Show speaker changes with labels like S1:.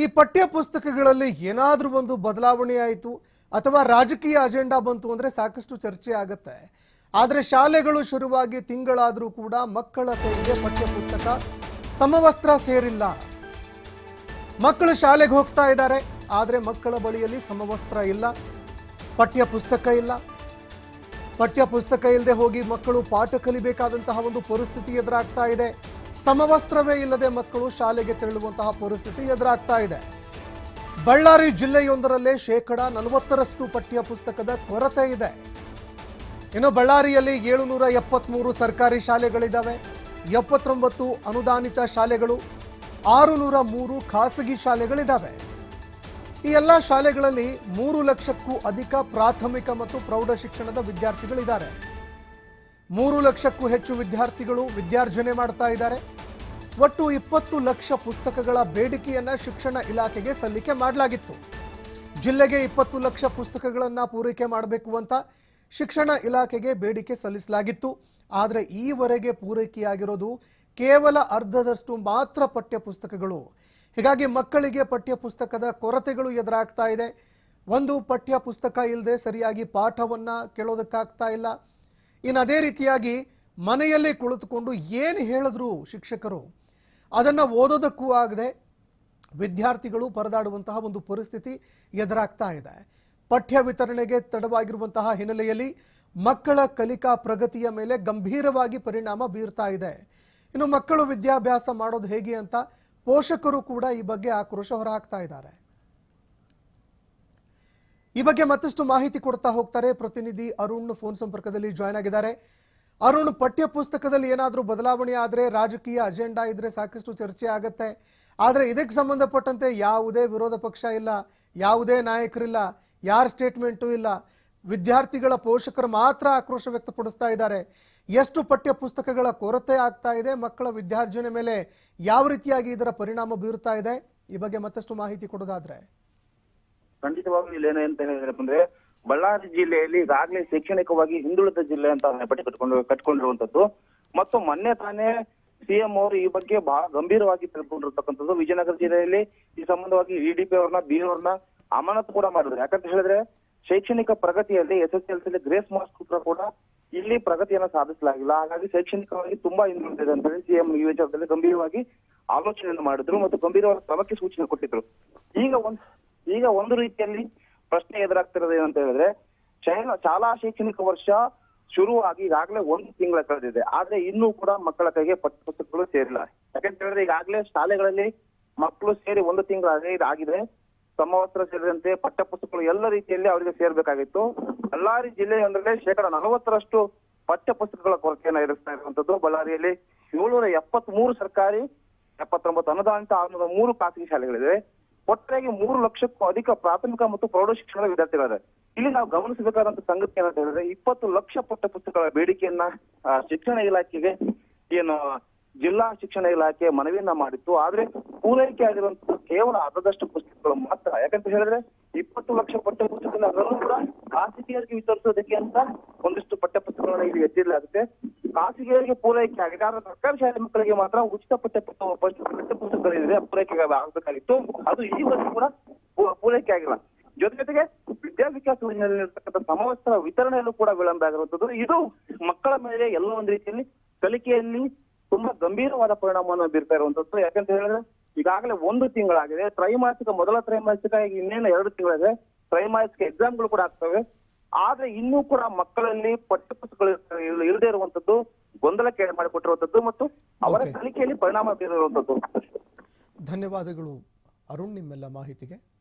S1: ಈ ಪಠ್ಯ ಪುಸ್ತಕಗಳಲ್ಲಿ ಏನಾದರೂ ಒಂದು ಬದಲಾವಣೆ ಆಯಿತು ಅಥವಾ ರಾಜಕೀಯ ಅಜೆಂಡಾ ಬಂತು ಅಂದರೆ ಸಾಕಷ್ಟು ಚರ್ಚೆ ಆಗುತ್ತೆ. ಆದರೆ ಶಾಲೆಗಳು ಶುರುವಾಗಿ ತಿಂಗಳಾದರೂ ಕೂಡ ಮಕ್ಕಳ ಕೈಗೆ ಪಠ್ಯ ಪುಸ್ತಕ ಸಮವಸ್ತ್ರ ಸೇರಿಲ್ಲ. ಮಕ್ಕಳು ಶಾಲೆಗೆ ಹೋಗ್ತಾ ಇದ್ದಾರೆ, ಆದರೆ ಮಕ್ಕಳ ಬಳಿಯಲ್ಲಿ ಸಮವಸ್ತ್ರ ಇಲ್ಲ ಪಠ್ಯ ಪುಸ್ತಕ ಇಲ್ಲ. ಪಠ್ಯ ಪುಸ್ತಕ ಇಲ್ಲದೆ ಹೋಗಿ ಮಕ್ಕಳು ಪಾಠ ಕಲಿಬೇಕಾದಂತಹ ಒಂದು ಪರಿಸ್ಥಿತಿ ಎದುರಾಗ್ತಾ ಇದೆ. ಸಮವಸ್ತ್ರವೇ ಇಲ್ಲದೆ ಮಕ್ಕಳು ಶಾಲೆಗೆ ತೆರಳುವಂತಹ ಪರಿಸ್ಥಿತಿ ಎದುರಾಗ್ತಾ ಇದೆ. ಬಳ್ಳಾರಿ ಜಿಲ್ಲೆಯೊಂದರಲ್ಲೇ ಶೇಕಡ ನಲವತ್ತರಷ್ಟು ಪಠ್ಯ ಪುಸ್ತಕದ ಕೊರತೆ ಇದೆ. ಇನ್ನು ಬಳ್ಳಾರಿಯಲ್ಲಿ ಏಳುನೂರ ಎಪ್ಪತ್ತ್ಮೂರು ಸರ್ಕಾರಿ ಶಾಲೆಗಳಿದ್ದಾವೆ ಎಪ್ಪತ್ತೊಂಬತ್ತು ಅನುದಾನಿತ ಶಾಲೆಗಳು, ಆರುನೂರ ಮೂರು ಖಾಸಗಿ ಶಾಲೆಗಳಿದ್ದಾವೆ ಈ ಎಲ್ಲ ಶಾಲೆಗಳಲ್ಲಿ ಮೂರು ಲಕ್ಷಕ್ಕೂ ಅಧಿಕ ಪ್ರಾಥಮಿಕ ಮತ್ತು ಪ್ರೌಢ ಶಿಕ್ಷಣದ ವಿದ್ಯಾರ್ಥಿಗಳಿದ್ದಾರೆ. ಮೂರು ಲಕ್ಷಕ್ಕೂ ಹೆಚ್ಚು ವಿದ್ಯಾರ್ಥಿಗಳು ವಿದ್ಯಾರ್ಜನೆ ಮಾಡ್ತಾ ಇದ್ದಾರೆ. ಒಟ್ಟು ಇಪ್ಪತ್ತು ಲಕ್ಷ ಪುಸ್ತಕಗಳ ಬೇಡಿಕೆಯನ್ನ ಶಿಕ್ಷಣ ಇಲಾಖೆಗೆ ಸಲ್ಲಿಕೆ ಮಾಡಲಾಗಿತ್ತು. ಜಿಲ್ಲೆಗೆ ಇಪ್ಪತ್ತು ಲಕ್ಷ ಪುಸ್ತಕಗಳನ್ನು ಪೂರೈಕೆ ಮಾಡಬೇಕು ಅಂತ ಶಿಕ್ಷಣ ಇಲಾಖೆಗೆ ಬೇಡಿಕೆ ಸಲ್ಲಿಸಲಾಗಿತ್ತು. ಆದರೆ ಈವರೆಗೆ ಪೂರೈಕೆಯಾಗಿರೋದು ಕೇವಲ ಅರ್ಧದಷ್ಟು ಮಾತ್ರ ಪಠ್ಯ ಪುಸ್ತಕಗಳು ಹೀಗಾಗಿ ಮಕ್ಕಳಿಗೆ ಪಠ್ಯ ಪುಸ್ತಕದ ಕೊರತೆಗಳು ಎದುರಾಗ್ತಾ ಇದೆ. ಒಂದು ಪಠ್ಯ ಪುಸ್ತಕ ಇಲ್ಲದೆ ಸರಿಯಾಗಿ ಪಾಠವನ್ನು ಕೇಳೋದಕ್ಕಾಗ್ತಾ ಇಲ್ಲ. ಇನ್ನು ಅದೇ ರೀತಿಯಾಗಿ ಮನೆಯಲ್ಲೇ ಕುಳಿತುಕೊಂಡು ಏನು ಹೇಳಿದ್ರು ಶಿಕ್ಷಕರು? ಅದನ್ನು ಓದೋದಕ್ಕೂ ಆಗದೆ ವಿದ್ಯಾರ್ಥಿಗಳು ಪರದಾಡುವಂತಹ ಒಂದು ಪರಿಸ್ಥಿತಿ ಎದುರಾಗ್ತಾ ಇದೆ. ಪಠ್ಯ ವಿತರಣೆಗೆ ತಡವಾಗಿರುವಂತಹ ಹಿನ್ನೆಲೆಯಲ್ಲಿ ಮಕ್ಕಳ ಕಲಿಕಾ ಪ್ರಗತಿಯ ಮೇಲೆ ಗಂಭೀರವಾಗಿ ಪರಿಣಾಮ ಬೀರ್ತಾ ಇದೆ. ಇನ್ನು ಮಕ್ಕಳು ವಿದ್ಯಾಭ್ಯಾಸ ಮಾಡೋದು ಹೇಗೆ ಅಂತ ಪೋಷಕರು ಕೂಡ ಈ ಬಗ್ಗೆ ಆಕ್ರೋಶ ಹೊರಹಾಕ್ತಾ ಇದ್ದಾರೆ. ಈ ಬಗ್ಗೆ ಮತ್ತಷ್ಟು ಮಾಹಿತಿ ಕೊಡ್ತಾ ಹೋಗ್ತಾರೆ ಪ್ರತಿನಿಧಿ ಅರುಣ್ ಫೋನ್ ಸಂಪರ್ಕದಲ್ಲಿ ಜಾಯ್ನ್ ಆಗಿದ್ದಾರೆ. ಅರುಣ್, ಪಠ್ಯ ಪುಸ್ತಕದಲ್ಲಿ ಏನಾದರೂ ಬದಲಾವಣೆ ಆದರೆ ರಾಜಕೀಯ ಅಜೆಂಡಾ ಇದ್ರೆ ಸಾಕಷ್ಟು ಚರ್ಚೆ ಆಗತ್ತೆ. ಆದರೆ ಇದಕ್ಕೆ ಸಂಬಂಧಪಟ್ಟಂತೆ ಯಾವುದೇ ವಿರೋಧ ಪಕ್ಷ ಇಲ್ಲ, ಯಾವುದೇ ನಾಯಕರಿಲ್ಲ, ಯಾರ ಸ್ಟೇಟ್ಮೆಂಟು ಇಲ್ಲ. ವಿದ್ಯಾರ್ಥಿಗಳ ಪೋಷಕರು ಮಾತ್ರ ಆಕ್ರೋಶ ವ್ಯಕ್ತಪಡಿಸ್ತಾ ಇದ್ದಾರೆ. ಎಷ್ಟು ಪಠ್ಯ ಪುಸ್ತಕಗಳ ಕೊರತೆ ಆಗ್ತಾ ಇದೆ, ಮಕ್ಕಳ ವಿದ್ಯಾರ್ಜನೆ ಮೇಲೆ ಯಾವ ರೀತಿಯಾಗಿ ಇದರ ಪರಿಣಾಮ ಬೀರುತ್ತಾ ಇದೆ, ಈ ಬಗ್ಗೆ ಮತ್ತಷ್ಟು ಮಾಹಿತಿ ಕೊಡೋದಾದ್ರೆ.
S2: ಖಂಡಿತವಾಗ್ಲೂ ಇಲ್ಲಿ ಅಂತ ಹೇಳಿದ್ರೆ, ಬಳ್ಳಾರಿ ಜಿಲ್ಲೆಯಲ್ಲಿ ಈಗಾಗಲೇ ಶೈಕ್ಷಣಿಕವಾಗಿ ಹಿಂದುಳಿದ ಜಿಲ್ಲೆ ಅಂತ ಪಟ್ಟಿ ಕಟ್ಕೊಂಡು ಕಟ್ಕೊಂಡಿರುವಂತದ್ದು ಮತ್ತು ಮೊನ್ನೆ ತಾನೇ ಸಿಎಂ ಅವರು ಈ ಬಗ್ಗೆ ಬಹಳ ಗಂಭೀರವಾಗಿ ತಿಳ್ಕೊಂಡಿರ್ತಕ್ಕಂಥದ್ದು. ವಿಜಯನಗರ ಜಿಲ್ಲೆಯಲ್ಲಿ ಈ ಸಂಬಂಧವಾಗಿ ಇಡಿಪಿ ಅವ್ರನ್ನ ಬಿ ಅವ್ರನ್ನ ಅಮಾನತು ಕೂಡ ಮಾಡಿದ್ರು. ಯಾಕಂತ ಹೇಳಿದ್ರೆ, ಶೈಕ್ಷಣಿಕ ಪ್ರಗತಿಯಲ್ಲಿ S S L C grace marks ಕೂಡ ಕೂಡ ಇಲ್ಲಿ ಪ್ರಗತಿಯನ್ನ ಸಾಧಿಸಲಾಗಿಲ್ಲ. ಹಾಗಾಗಿ ಶೈಕ್ಷಣಿಕವಾಗಿ ತುಂಬಾ ಹಿಂದುಳಿದಿದೆ ಅಂತ ಹೇಳಿ ಸಿಎಂ ಈ ವಿಚಾರದಲ್ಲಿ ಗಂಭೀರವಾಗಿ ಆಲೋಚನೆಯನ್ನು ಮಾಡಿದ್ರು ಮತ್ತು ಗಂಭೀರವಾದ ಕ್ರಮಕ್ಕೆ ಸೂಚನೆ ಕೊಟ್ಟಿದ್ರು. ಈಗ ಒಂದ್ ಈಗ ಒಂದು ರೀತಿಯಲ್ಲಿ ಪ್ರಶ್ನೆ ಎದುರಾಗ್ತಿರೋದು ಏನಂತ ಹೇಳಿದ್ರೆ ಶೈನ ಶಾಲಾ ಶೈಕ್ಷಣಿಕ ವರ್ಷ ಶುರುವಾಗಿ ಈಗಾಗಲೇ ಒಂದು ತಿಂಗಳ ಕಳೆದಿದೆ. ಆದ್ರೆ ಇನ್ನೂ ಕೂಡ ಮಕ್ಕಳ ಕೈಗೆ ಪಠ್ಯಪುಸ್ತಕಗಳು ಸೇರಿಲ್ಲ. ಯಾಕಂತ ಹೇಳಿದ್ರೆ ಈಗಾಗಲೇ ಶಾಲೆಗಳಲ್ಲಿ ಮಕ್ಕಳು ಸೇರಿ ಒಂದು ತಿಂಗಳ ಆಗಿದೆ. ಸಮವಸ್ತ್ರ ಸೇರಿದಂತೆ ಪಠ್ಯಪುಸ್ತಕಗಳು ಎಲ್ಲ ರೀತಿಯಲ್ಲಿ ಅವರಿಗೆ ಸೇರ್ಬೇಕಾಗಿತ್ತು. ಬಳ್ಳಾರಿ ಜಿಲ್ಲೆಯೊಂದರಲ್ಲಿ ಶೇಕಡ ನಲವತ್ತರಷ್ಟು ಪಠ್ಯಪುಸ್ತಕಗಳ ಕೊರತೆಯನ್ನು ಎದುರಿಸ್ತಾ ಇರುವಂತದ್ದು ಬಳ್ಳಾರಿಯಲ್ಲಿ ಏಳ್ನೂರ ಎಪ್ಪತ್ತ್ ಮೂರು ಸರ್ಕಾರಿ, ಎಪ್ಪತ್ತೊಂಬತ್ತು ಅನುದಾನಿತ ಆರುನೂರ ಮೂರು ಖಾಸಗಿ ಶಾಲೆಗಳಿವೆ. ಒಟ್ಟಾಗಿ ಮೂರು ಲಕ್ಷಕ್ಕೂ ಅಧಿಕ ಪ್ರಾಥಮಿಕ ಮತ್ತು ಪ್ರೌಢ ಶಿಕ್ಷಣದ ವಿದ್ಯಾರ್ಥಿಗಳಿದ್ದಾರೆ. ಇಲ್ಲಿ ನಾವು ಗಮನಿಸಬೇಕಾದಂತ ಸಂಗತಿ ಏನಂತ ಹೇಳಿದ್ರೆ, ಇಪ್ಪತ್ತು ಲಕ್ಷ ಪಠ್ಯ ಪುಸ್ತಕಗಳ ಬೇಡಿಕೆಯನ್ನ ಶಿಕ್ಷಣ ಇಲಾಖೆಗೆ ಏನು, ಜಿಲ್ಲಾ ಶಿಕ್ಷಣ ಇಲಾಖೆ ಮನವಿಯನ್ನ ಮಾಡಿತ್ತು. ಆದ್ರೆ ಪೂರೈಕೆ ಆಗಿರುವಂತಹ ಕೇವಲ ಅರ್ಧದಷ್ಟು ಪುಸ್ತಕಗಳು ಮಾತ್ರ. ಯಾಕಂತ ಹೇಳಿದ್ರೆ, ಇಪ್ಪತ್ತು ಲಕ್ಷ ಪಠ್ಯ ಪುಸ್ತಕಗಳನ್ನ ಕೂಡ ಖಾಸಗಿಯಾಗಿ ವಿತರಿಸೋದಕ್ಕೆ ಅಂತ ಒಂದಿಷ್ಟು ಪಠ್ಯ ಪುಸ್ತಕಗಳನ್ನ ಇಲ್ಲಿ ಎತ್ತಿರಲಾಗುತ್ತೆ. ಖಾಸಗಿಯರಿಗೆ ಪೂರೈಕೆ ಆಗಿದೆ. ಆದ್ರೆ ಸರ್ಕಾರಿ ಶಾಲೆ ಮಕ್ಕಳಿಗೆ ಮಾತ್ರ ಉಚಿತ ಪಠ್ಯ ಪುಸ್ತಕ ಪಠ್ಯ ಪುಸ್ತಕಗಳಿದೆ ಪೂರೈಕೆ ಆಗಬೇಕಾಗಿತ್ತು. ಅದು ಈವರೆಗೂ ಕೂಡ ಪೂರೈಕೆ ಆಗಿಲ್ಲ. ಜೊತೆ ಜೊತೆಗೆ ವಿದ್ಯಾವಿಕಾಸ ಯೋಜನೆಯಲ್ಲಿರ್ತಕ್ಕಂಥ ಸಮವಸ್ತ್ರ ವಿತರಣೆಯಲ್ಲೂ ಕೂಡ ವಿಳಂಬ ಆಗಿರುವಂತದ್ದು ಇದು ಮಕ್ಕಳ ಮೇಲೆ ಎಲ್ಲ ಒಂದು ರೀತಿಯಲ್ಲಿ ಕಲಿಕೆಯಲ್ಲಿ ತುಂಬಾ ಗಂಭೀರವಾದ ಪರಿಣಾಮವನ್ನು ಬೀರ್ತಾ ಇರುವಂತದ್ದು ಯಾಕಂತ ಹೇಳಿದ್ರೆ ಈಗಾಗಲೇ ಒಂದು ತಿಂಗಳಾಗಿದೆ. ತ್ರೈಮಾಸಿಕ, ಮೊದಲ ತ್ರೈಮಾಸಿಕ ಈಗ ಇನ್ನೇನು ಎರಡು ತಿಂಗಳಿದೆ ತ್ರೈಮಾಸಿಕ ಎಕ್ಸಾಮ್ಗಳು ಕೂಡ ಆಗ್ತವೆ. ಆದ್ರೆ ಇನ್ನೂ ಕೂಡ ಮಕ್ಕಳಲ್ಲಿ ಪಠ್ಯಪುಸ್ತಕಗಳು ಇಲ್ಲದೆ ಇರುವಂತದ್ದು ಗೊಂದಲಕ್ಕೆ ಮಾಡಿಕೊಟ್ಟಿರುವಂತದ್ದು ಮತ್ತು ಅವರ ಕಲಿಕೆಯಲ್ಲಿ ಪರಿಣಾಮ ಬೀರಿರುವಂತದ್ದು
S1: ಧನ್ಯವಾದಗಳು. ಅರುಣ್ ನಿಮ್ಮೆಲ್ಲ ಮಾಹಿತಿಗೆ.